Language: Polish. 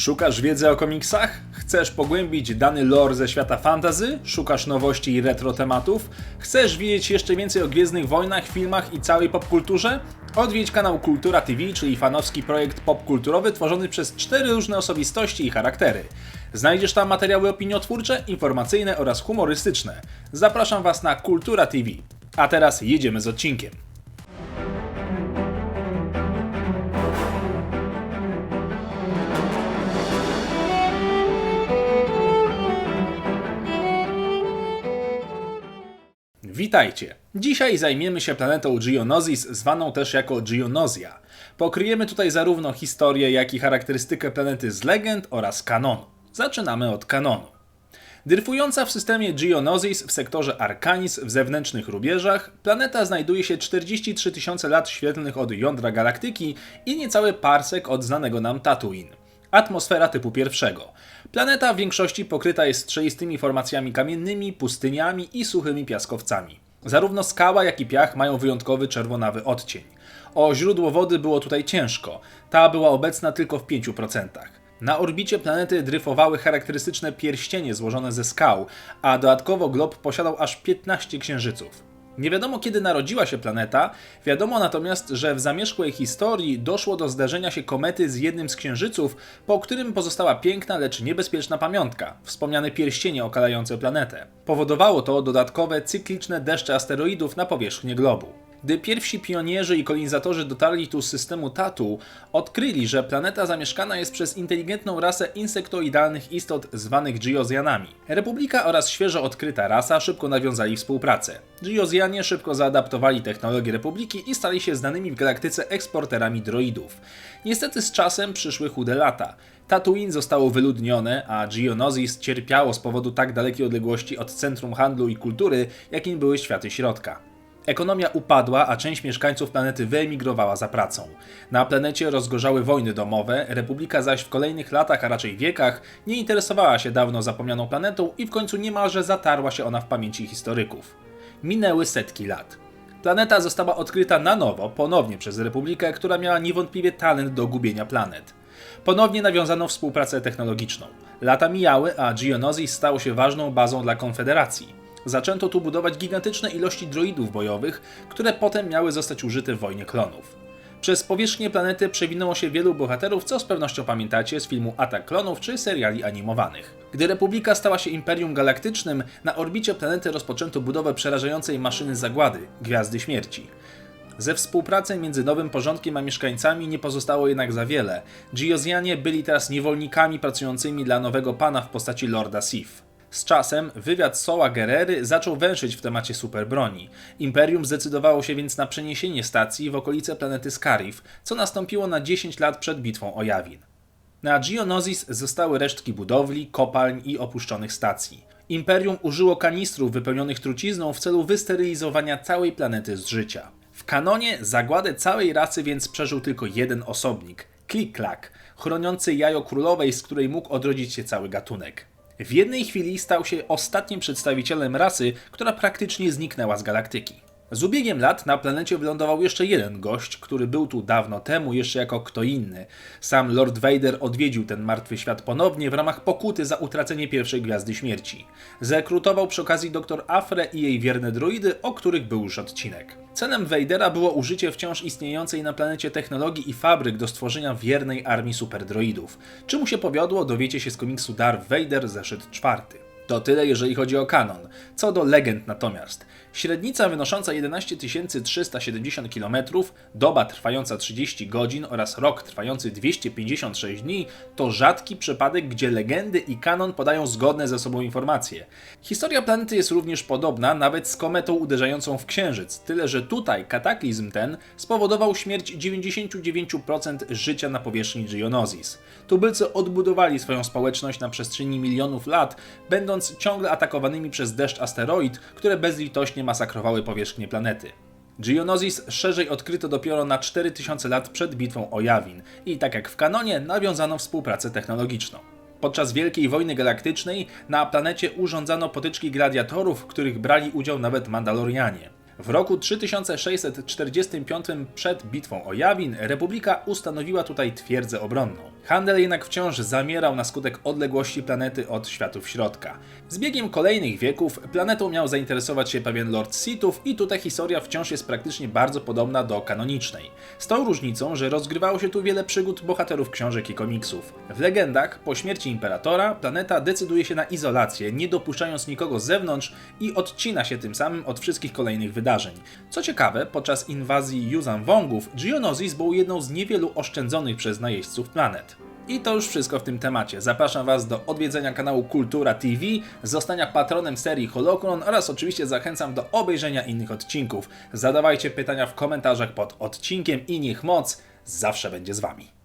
Szukasz wiedzy o komiksach? Chcesz pogłębić dany lore ze świata fantasy? Szukasz nowości i retro tematów? Chcesz wiedzieć jeszcze więcej o Gwiezdnych Wojnach, filmach i całej popkulturze? Odwiedź kanał Kultura TV, czyli fanowski projekt popkulturowy tworzony przez cztery różne osobistości i charaktery. Znajdziesz tam materiały opiniotwórcze, informacyjne oraz humorystyczne. Zapraszam Was na Kultura TV. A teraz jedziemy z odcinkiem. Witajcie! Dzisiaj zajmiemy się planetą Geonosis, zwaną też jako Geonosia. Pokryjemy tutaj zarówno historię, jak i charakterystykę planety z legend oraz kanonu. Zaczynamy od kanonu. Dryfująca w systemie Geonosis w sektorze Arcanis w zewnętrznych rubieżach, planeta znajduje się 43 tysiące lat świetlnych od jądra galaktyki i niecały parsek od znanego nam Tatooine. Atmosfera typu pierwszego. Planeta w większości pokryta jest strzelistymi formacjami kamiennymi, pustyniami i suchymi piaskowcami. Zarówno skała, jak i piach mają wyjątkowy czerwonawy odcień. O źródło wody było tutaj ciężko. Ta była obecna tylko w 5%. Na orbicie planety dryfowały charakterystyczne pierścienie złożone ze skał, a dodatkowo glob posiadał aż 15 księżyców. Nie wiadomo kiedy narodziła się planeta, wiadomo natomiast, że w zamierzchłej historii doszło do zdarzenia się komety z jednym z księżyców, po którym pozostała piękna, lecz niebezpieczna pamiątka, wspomniane pierścienie okalające planetę. Powodowało to dodatkowe cykliczne deszcze asteroidów na powierzchnię globu. Gdy pierwsi pionierzy i kolonizatorzy dotarli tu z systemu Tatu, odkryli, że planeta zamieszkana jest przez inteligentną rasę insektoidalnych istot zwanych Geozjanami. Republika oraz świeżo odkryta rasa szybko nawiązali współpracę. Geozjanie szybko zaadaptowali technologię Republiki i stali się znanymi w galaktyce eksporterami droidów. Niestety z czasem przyszły chude lata. Tatooine zostało wyludnione, a Geonosis cierpiało z powodu tak dalekiej odległości od centrum handlu i kultury, jakim były światy środka. Ekonomia upadła, a część mieszkańców planety wyemigrowała za pracą. Na planecie rozgorzały wojny domowe, Republika zaś w kolejnych latach, a raczej wiekach, nie interesowała się dawno zapomnianą planetą i w końcu niemalże zatarła się ona w pamięci historyków. Minęły setki lat. Planeta została odkryta na nowo, ponownie przez Republikę, która miała niewątpliwie talent do gubienia planet. Ponownie nawiązano współpracę technologiczną. Lata mijały, a Geonosis stało się ważną bazą dla Konfederacji. Zaczęto tu budować gigantyczne ilości droidów bojowych, które potem miały zostać użyte w wojnie klonów. Przez powierzchnię planety przewinęło się wielu bohaterów, co z pewnością pamiętacie z filmu Atak Klonów czy seriali animowanych. Gdy Republika stała się Imperium Galaktycznym, na orbicie planety rozpoczęto budowę przerażającej maszyny zagłady Gwiazdy Śmierci. Ze współpracy między nowym porządkiem a mieszkańcami nie pozostało jednak za wiele. Geozjanie byli teraz niewolnikami pracującymi dla nowego pana w postaci Lorda Sith. Z czasem wywiad Soła Gerery zaczął węszyć w temacie superbroni. Imperium zdecydowało się więc na przeniesienie stacji w okolice planety Scarif, co nastąpiło na 10 lat przed bitwą o Jawin. Na Geonosis zostały resztki budowli, kopalń i opuszczonych stacji. Imperium użyło kanistrów wypełnionych trucizną w celu wysterylizowania całej planety z życia. W kanonie zagładę całej rasy więc przeżył tylko jeden osobnik Klik-Klak, chroniący jajo królowej, z której mógł odrodzić się cały gatunek. W jednej chwili stał się ostatnim przedstawicielem rasy, która praktycznie zniknęła z galaktyki. Z ubiegiem lat na planecie wylądował jeszcze jeden gość, który był tu dawno temu jeszcze jako kto inny. Sam Lord Vader odwiedził ten martwy świat ponownie w ramach pokuty za utracenie pierwszej Gwiazdy Śmierci. Zrekrutował przy okazji dr Afre i jej wierne droidy, o których był już odcinek. Celem Vadera było użycie wciąż istniejącej na planecie technologii i fabryk do stworzenia wiernej armii superdroidów. Czy mu się powiodło, dowiecie się z komiksu Darth Vader zeszyt czwarty. To tyle, jeżeli chodzi o kanon. Co do legend natomiast. Średnica wynosząca 11 370 km, doba trwająca 30 godzin oraz rok trwający 256 dni to rzadki przypadek, gdzie legendy i kanon podają zgodne ze sobą informacje. Historia planety jest również podobna, nawet z kometą uderzającą w Księżyc, tyle że tutaj kataklizm ten spowodował śmierć 99% życia na powierzchni Geonosis. Tubylcy odbudowali swoją społeczność na przestrzeni milionów lat, będąc ciągle atakowanymi przez deszcz asteroid, które bezlitośnie masakrowały powierzchnię planety. Geonosis szerzej odkryto dopiero na 4000 lat przed bitwą o Jawin i tak jak w kanonie nawiązano współpracę technologiczną. Podczas Wielkiej Wojny Galaktycznej na planecie urządzano potyczki gladiatorów, w których brali udział nawet Mandalorianie. W roku 3645 przed bitwą o Jawin Republika ustanowiła tutaj twierdzę obronną. Handel jednak wciąż zamierał na skutek odległości planety od światów środka. Z biegiem kolejnych wieków planetą miał zainteresować się pewien Lord Sithów i tutaj historia wciąż jest praktycznie bardzo podobna do kanonicznej. Z tą różnicą, że rozgrywało się tu wiele przygód bohaterów książek i komiksów. W legendach, po śmierci Imperatora, planeta decyduje się na izolację, nie dopuszczając nikogo z zewnątrz i odcina się tym samym od wszystkich kolejnych wydarzeń. Co ciekawe, podczas inwazji Yuzan Wongów, Geonosis był jedną z niewielu oszczędzonych przez najeźdźców planet. I to już wszystko w tym temacie. Zapraszam Was do odwiedzenia kanału Kultura TV, zostania patronem serii Holocron oraz oczywiście zachęcam do obejrzenia innych odcinków. Zadawajcie pytania w komentarzach pod odcinkiem i niech moc zawsze będzie z Wami.